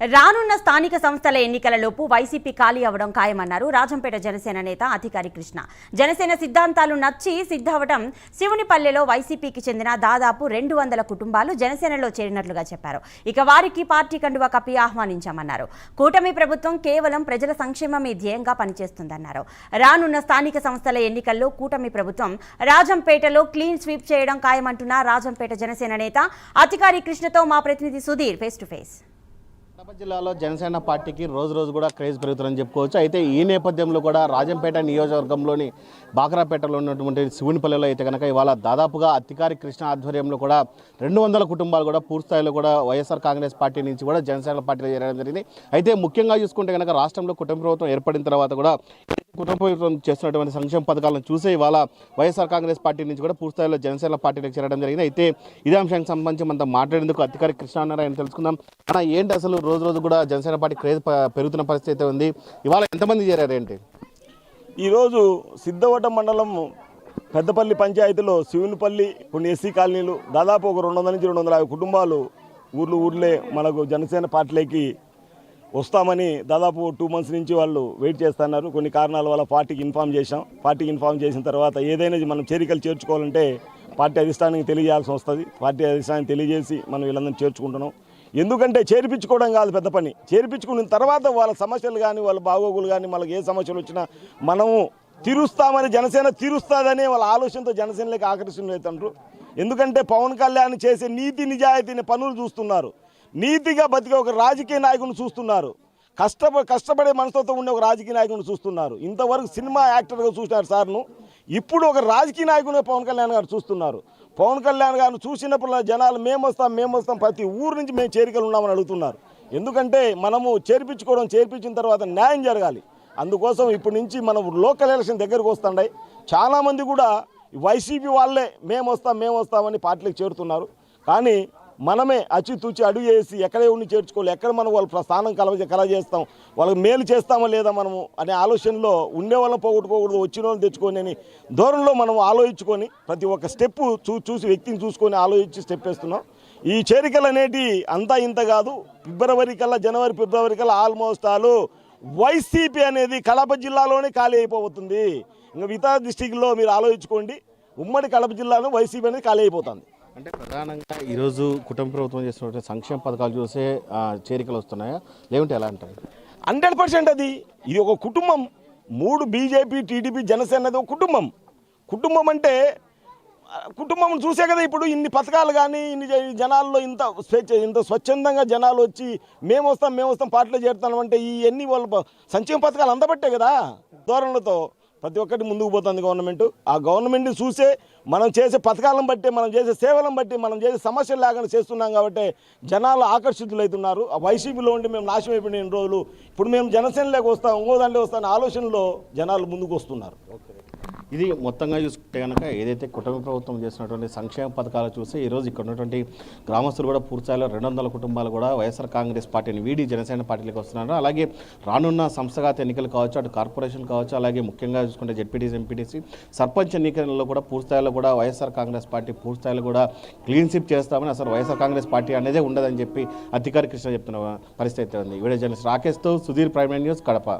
రానున్న స్థానిక సంస్థల ఎన్నికలలోపు వైసీపీ ఖాళీ అవడం ఖాయమన్నారు రాజంపేట జనసేన నేత అధికారి కృష్ణ. జనసేన సిద్ధాంతాలు నచ్చి సిద్ధవటం శివునిపల్లెలో వైసీపీకి చెందిన దాదాపు రెండు వందల కుటుంబాలు జనసేనలో చేరినట్లుగా చెప్పారు. ఇక వారికి పార్టీ కండువా కప్పి ఆహ్వానించామన్నారు. కూటమి ప్రభుత్వం కేవలం ప్రజల సంక్షేమమే ధ్యేయంగా పనిచేస్తుందన్నారు. రానున్న స్థానిక సంస్థల ఎన్నికల్లో కూటమి ప్రభుత్వం రాజంపేటలో క్లీన్ స్వీప్ చేయడం ఖాయమంటున్న రాజంపేట జనసేన నేత అధికారి కృష్ణతో మా ప్రతినిధి Sudheer face to face. Kadapa జిల్లాలో జనసేన పార్టీకి రోజు రోజు కూడా క్రేజ్ పెరుగుతుందని చెప్పుకోవచ్చు. అయితే ఈ నేపథ్యంలో కూడా రాజంపేట నియోజకవర్గంలోని బాకరాపేటలో ఉన్నటువంటి శివునిపల్లిలో అయితే కనుక ఇవాళ దాదాపుగా అధికారి కృష్ణ ఆధ్వర్యంలో కూడా రెండు వందల కుటుంబాలు కూడా పూర్తిస్థాయిలో కూడా వైఎస్ఆర్ కాంగ్రెస్ పార్టీ నుంచి కూడా జనసేన పార్టీలో చేరడం జరిగింది. అయితే ముఖ్యంగా చూసుకుంటే కనుక రాష్ట్రంలో కుటుంబ ప్రభుత్వం ఏర్పడిన తర్వాత కూడా కుటుంబం చేస్తున్నటువంటి సంక్షేమ పథకాలను చూసే ఇవాళ వైఎస్ఆర్ కాంగ్రెస్ పార్టీ నుంచి కూడా పూర్తిస్థాయిలో జనసేన పార్టీలకు చేరడం జరిగింది. అయితే ఇదే అంశానికి సంబంధించి మనం మాట్లాడేందుకు అధికారి కృష్ణారాయణ తెలుసుకుందాం. అన్న ఏంటి అసలు రోజు రోజు కూడా జనసేన పార్టీ క్రేజ్ పెరుగుతున్న పరిస్థితి అయితే ఉంది? ఇవాళ ఎంతమంది చేరారు ఏంటి? ఈరోజు సిద్ధవట మండలం పెద్దపల్లి పంచాయతీలో శివునిపల్లి కొన్ని ఎస్సీ కాలనీలు దాదాపు ఒక రెండు వందల నుంచి రెండు వందల యాభై కుటుంబాలు ఊర్లు ఊర్లే మనకు జనసేన పార్టీలోకి వస్తామని దాదాపు టూ మంత్స్ నుంచి వాళ్ళు వెయిట్ చేస్తున్నారు. కొన్ని కారణాల వల్ల పార్టీకి ఇన్ఫామ్ చేశాం. పార్టీకి ఇన్ఫామ్ చేసిన తర్వాత ఏదైనా మనం చేరికలు చేర్చుకోవాలంటే పార్టీ అధిష్టానానికి తెలియజేయాల్సి వస్తుంది. పార్టీ అధిష్టానానికి తెలియజేసి మనం వీళ్ళందరం చేర్చుకుంటున్నాం. ఎందుకంటే చేర్పించుకోవడం కాదు పెద్ద పని. చేర్పించుకున్న తర్వాత వాళ్ళ సమస్యలు కానీ వాళ్ళ బాగోగులు కానీ వాళ్ళకి ఏ సమస్యలు వచ్చినా మనము తీరుస్తామని జనసేన తీరుస్తుందనే వాళ్ళ ఆలోచనతో జనసేనలోకి ఆకర్షణలు ఎందుకంటే పవన్ కళ్యాణ్ చేసే నీతి నిజాయితీని పనులు చూస్తున్నారు. నీతిగా బతికే ఒక రాజకీయ నాయకుని చూస్తున్నారు. కష్టప కష్టపడే మనసుతో ఉండే ఒక రాజకీయ నాయకుని చూస్తున్నారు. ఇంతవరకు సినిమా యాక్టర్గా చూసినారు సార్ను. ఇప్పుడు ఒక రాజకీయ నాయకునిగా పవన్ కళ్యాణ్ గారు చూస్తున్నారు. పవన్ కళ్యాణ్ గారిని చూసినప్పుడు జనాలు మేము వస్తాం మేము వస్తాం ప్రతి ఊరు నుంచి మేము చేరికలు ఉన్నామని అడుగుతున్నారు. ఎందుకంటే మనము చేర్పించుకోవడం చేర్పించిన తర్వాత న్యాయం జరగాలి. అందుకోసం ఇప్పటి నుంచి మనం లోకల్ ఎలక్షన్ దగ్గరకు వస్తుండయి చాలామంది కూడా వైసీపీ వాళ్ళే మేము వస్తాం మేము వస్తామని పార్టీలకు చేరుతున్నారు. కానీ మనమే అచితూచి తూచి అడుగు చేసి ఎక్కడే ఉండి చేర్చుకోవాలి. ఎక్కడ మనం వాళ్ళ స్థానం కలవ కల చేస్తాం వాళ్ళకి మేలు చేస్తామా లేదా మనము అనే ఆలోచనలో ఉండే వాళ్ళని పోగొట్టుకోకూడదు వచ్చిన వాళ్ళని తెచ్చుకొని అని దూరంలో మనం ఆలోచించుకొని ప్రతి ఒక్క స్టెప్ చూ చూసి వ్యక్తిని చూసుకొని ఆలోచించి స్టెప్ వేస్తున్నాం. ఈ చేరికలు అనేటి అంతా ఇంత కాదు. ఫిబ్రవరి కల్లా జనవరి ఫిబ్రవరి కల్లా ఆల్మోస్ట్ ఆలు వైసీపీ అనేది కడప జిల్లాలోనే ఖాళీ అయిపోతుంది ఇంకా మిగతా డిస్టిక్లో మీరు ఆలోచించుకోండి. ఉమ్మడి కడప జిల్లాలో వైసీపీ అనేది ఖాళీ అయిపోతుంది. అంటే ప్రధానంగా ఈరోజు కుటుంబ ప్రభుత్వం చేస్తున్నటువంటి సంక్షేమ పథకాలు చూసే చేరికలు వస్తున్నాయా? లేకుంటే ఎలా అంటారు? హండ్రెడ్ పర్సెంట్ అది. ఇది ఒక కుటుంబం. మూడు బీజేపీ టీడీపీ జనసేన అనేది ఒక కుటుంబం. కుటుంబం అంటే కుటుంబం చూసే కదా ఇప్పుడు ఇన్ని పథకాలు కానీ ఇన్ని జ- జనాల్లో ఇంత స్వేచ్ఛ ఇంత స్వచ్ఛందంగా జనాలు వచ్చి మేము వస్తాం మేము వస్తాం పార్టీలో చేరుతాం అంటే ఈ ఎన్ని వాళ్ళ సంక్షేమ పథకాలు అందబట్టే కదా ధోరణులతో. ప్రతి ఒక్కటి ముందుకు పోతుంది గవర్నమెంట్. ఆ గవర్నమెంట్ని చూసే మనం చేసే పథకాలను బట్టి మనం చేసే సేవలను బట్టి మనం చేసే సమస్యలు లేకుండా చేస్తున్నాం కాబట్టి జనాలు ఆకర్షితులవుతున్నారు. ఆ వైసీపీలో ఉండి మేము నాశనం అయిపోయిన రోజులు. ఇప్పుడు మేము జనసేనలోకి వస్తాం ఇంకో దాంట్లో వస్తాం ఆలోచనలో జనాలు ముందుకు వస్తున్నారు. ఇది మొత్తంగా చూసుకుంటే కనుక ఏదైతే కుటుంబ ప్రభుత్వం చేసినటువంటి సంక్షేమ పథకాలు చూస్తే ఈరోజు ఇక్కడ ఉన్నటువంటి గ్రామస్తులు కూడా పూర్తిస్థాయిలో రెండు వందల కుటుంబాలు కూడా వైఎస్ఆర్ కాంగ్రెస్ పార్టీని వీడి జనసేన పార్టీలకు వస్తున్నారు. అలాగే రానున్న సంస్థగత ఎన్నికలు కావచ్చు అటు కార్పొరేషన్ కావచ్చు అలాగే ముఖ్యంగా చూసుకుంటే జెడ్పీటీసీ ఎంపీటీసీ సర్పంచ్ ఎన్నికల్లో కూడా పూర్తిస్థాయిలో కూడా వైఎస్ఆర్ కాంగ్రెస్ పార్టీ పూర్తిస్థాయిలో కూడా క్లీన్ స్విప్ చేస్తామని అసలు వైఎస్ఆర్ కాంగ్రెస్ పార్టీ అనేదే ఉండదని చెప్పి అధికారి కృష్ణ చెప్తున్న పరిస్థితి ఉంది. వీడియో జర్నలిస్ట్ రాకేష్తో సుధీర్ ప్రైమ్ న్యూస్ కడప.